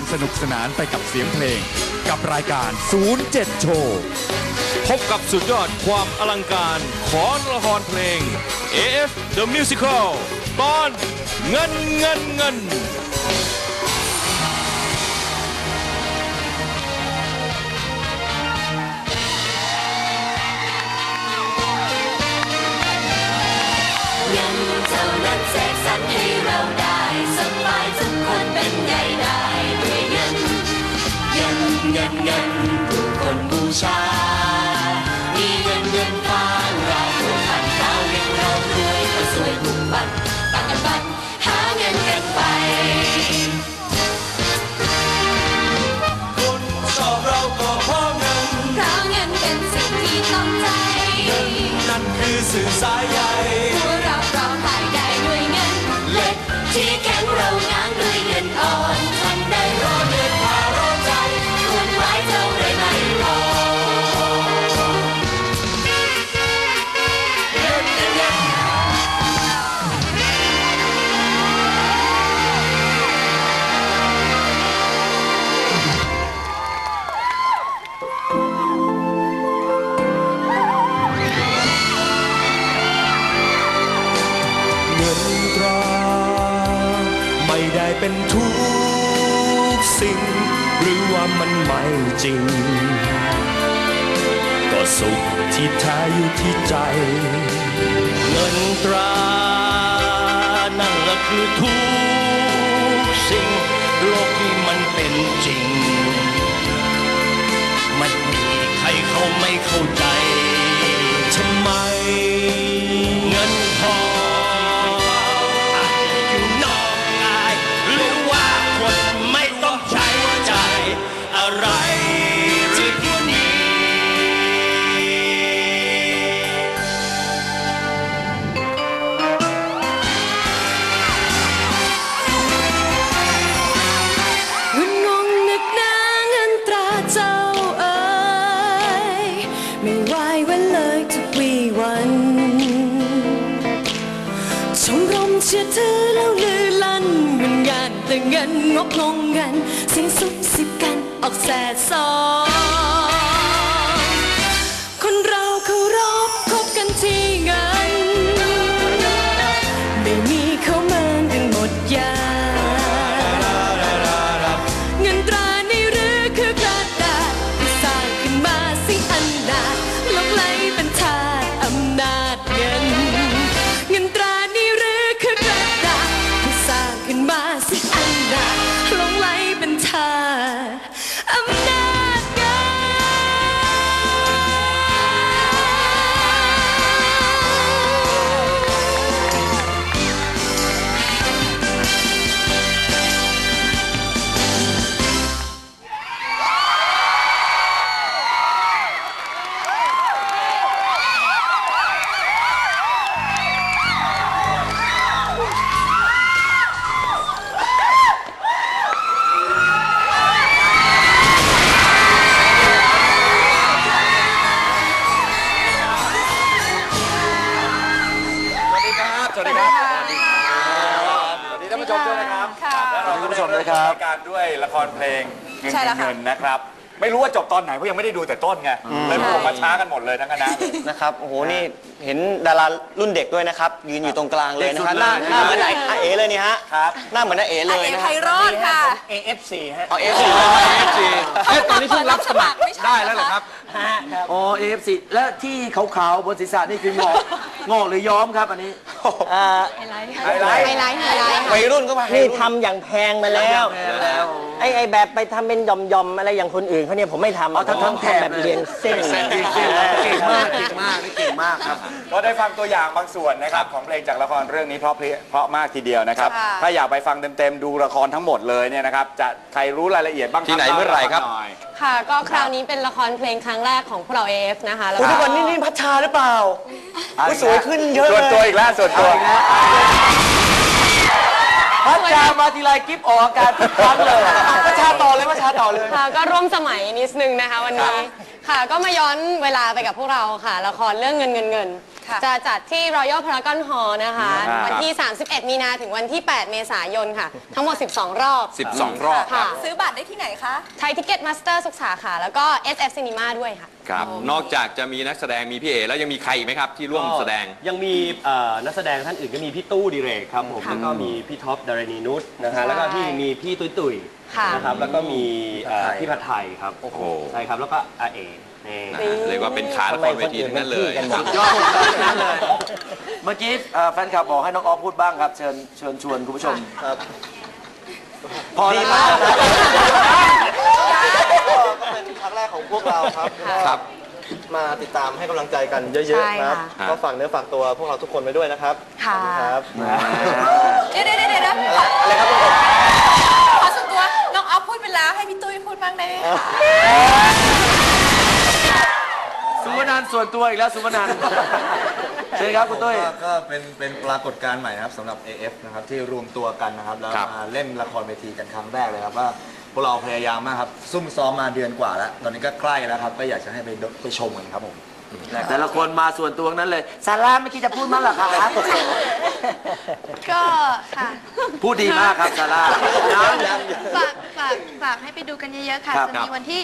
ความสนุกสนานไปกับเสียงเพลง กับรายการ 07 โชว์ พบกับสุดยอดความอลังการของละครเพลง AF The Musical ตอนเงินเงินเงิน นเงินผู้คนบูชา มีเงินเงินทางเราผู้พันดาวเรียงเรารวยก็สวยทุกวันต่างกันบันหาเงินกันไปคนชอบเราก็เพราะเงินเพราะเงินเป็นสิ่งที่ต้องใจนั่นคือสื่อสายให ว่ามันไม่จริง ก็สุขที่แท้อยู่ที่ใจ เงินตรานั่นละคือทุกสิ่ง โลกที่มันเป็นจริง มันมีใครเขาไม่เข้าใจ เงินงกงงกันเสียงซุบซิบกันออกแสดสอง วัสดีครับสวัสดีครับสวัสดีท่านผู้ชมด้วยนะครับและเราก็ได้เริ่มรายการด้วยละครเพลงเงินใช่แล้วค่ะ เงินนะครับ ไม่รู้ว่าจบตอนไหนเพราะยังไม่ได้ดูแต่ต้นไงเลยพวกมาช้ากันหมดเลยทั้งคณะเลยนะครับ โอ้โห นี่ เห็นดารารุ่นเด็กด้วยนะครับ ยืนอยู่ตรงกลางเลยนะครับหน้าหน้าเหมือนอาเอ๋เลยนี่ฮะครับหน้าเหมือนอาเอ๋เลยเอนะไพฮะโรดค่ะ AFC ฮะอ๋อ AFC เอ๊ะตอนนี้เพิ่งรับสมัครได้แล้วเหรอครับอ๋อเอฟซีและที่ขาวๆบนศีรษะนี่คืองอกงอกหรือย้อมครับอันนี้อ่าไฮไลท์ไฮไลท์ไฮไลท์วัยรุ่นก็มานี่ทำอย่างแพงมาแล้วแพงแล้วไอ้ไอ้แบบไปทำเป็นหย่อมๆ อะไรอย่างคนอื่นเขาเนี่ยผมไม่ทำเอาทั้งผมทั้งแถบแบบเรียงเส้นเก่งเก่งมากเก่งมากนี่เก่งมากครับก็ได้ฟังตัวอย่างบางส่วนนะครับของเพลงจากละครเรื่องนี้เพราะเพลงเพราะมากทีเดียวนะครับ ค่ะ ถ้าอยากไปฟังเต็มๆดูละครทั้งหมดเลยเนี่ยนะครับจะใครรู้รายละเอียดบ้างที่ไหนเมื่อไหร่ครับ ล่าให้ฟังหน่อย ค่ะ ก็คราวนี้เป็นละครเพลงครั้งแรกของพวกเรา AF นะคะแล้วคุณก็ทุกคนนี่นี่พัชชาหรือเปล่า อุ๊ยสวยขึ้นเยอะส่วนเลตัวยอีกแล้วส่วนตัว พัชชามาทีไรกิฟออกอาการทุกครั้งเลยพัชชาต่อเลยพัชชาต่อเลย ค่ะก็ร่วมสมัยนิดนึงนะคะวันนี้ ค่ะ ก็มาย้อนเวลาไปกับพวกเราค่ะ ละครเรื่องเงินเงินเงิน ค่ะ จะจัดที่ Royal Paragon Hall นะคะ ครับ วันที่ 31 มีนาถึงวันที่ 8 เมษายนค่ะ ทั้งหมด 12 รอบ 12 รอบคค่ะ รับ ซื้อบัตรได้ที่ไหนคะ ไทยทิกเก็ตมาสเตอร์สุขสาขา แล้วก็ SF Cinema ด้วยค่ะ ครับ นอกจากจะมีนักแสดงมีพี่เอแล้วยังมีใครอีกไหมครับที่ร่วมแสดง ยังมีเอ่อนักแสดงท่านอื่นก็มีพี่ตู้ดิเรกครับผมแล้วก็มีพี่ท็อปดารณีนุชนะฮะแล้วก็พี่มีพี่ตุ้ยตุ้ยค่ะ นะครับแล้วก็มีเอ่อพี่ผัดไทยครับโอ้โห ใช่ครับแล้วก็อาเอนี่ นะฮะเรียกว่าเป็นขาละครเวทีทั้งนั้นเลยสุดยอดทั้งนั้นเลย เมื่อกี้เอ่อแฟนคลับบอกให้น้องออฟพูดบ้างครับ เชิญเชิญชวนคุณผู้ชมครับพอแล้วครับ ก็เป็นครั้งแรกของพวกเราครับ ครับ มาติดตามให้กำลังใจกันเยใช่อะๆนะครับ ค่ะ ก็ฝากเนื้อฝากตัวพวกเราทุกคนไว้ด้วยนะครับค่ะ ขอบณครับเดี๋ยวเดี๋ยวเดี๋ยวเดี๋ยวอะไรครับขอส่วนตัว น้องออฟพูดไปแล้วให้พี่ตุ้ยพูดบ้างได้ไหมคะสุวรรณส่วนตัวอีกแล้วสุวรรณ เชิญครับคุณตุ้ย ก็ก็เป็นเป็นปรากฏการณ์ใหม่นะครับสำหรับ AF นะครับที่รวมตัวกันนะครับแล้วครับ มาเล่นละครเวทีกันครั้งแรกเลยครับว่าพวกเราพยายามมากครับซุ่มซ้อมมาเดือนกว่าแล้ว ตอนนี้ก็ใกล้แล้วครับก็อยากจะให้ไปดูไปชมกันครับผมแต่ละคนมาส่วนตัวทั้งนั้นเลยซาร่าไม่คิดจะพูดมั้งเหรอครับ ก็ค่ะพูดดีมากครับซาร่า ฝากฝากฝากให้ไปดูกันเยอะๆค่ะ ครับจะมีวันที่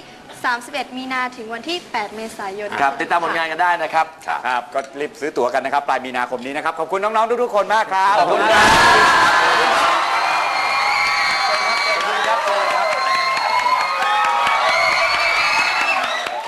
31 มีนาถึงวันที่ 8 เมษายนครับ ติดตามผลงานกันได้นะครับครับก็รีบซื้อตั๋วกันนะครับ ปลายมีนาคมนี้นะครับ ขอบคุณน้องๆทุกๆคนมากครับ ขอบคุณครับ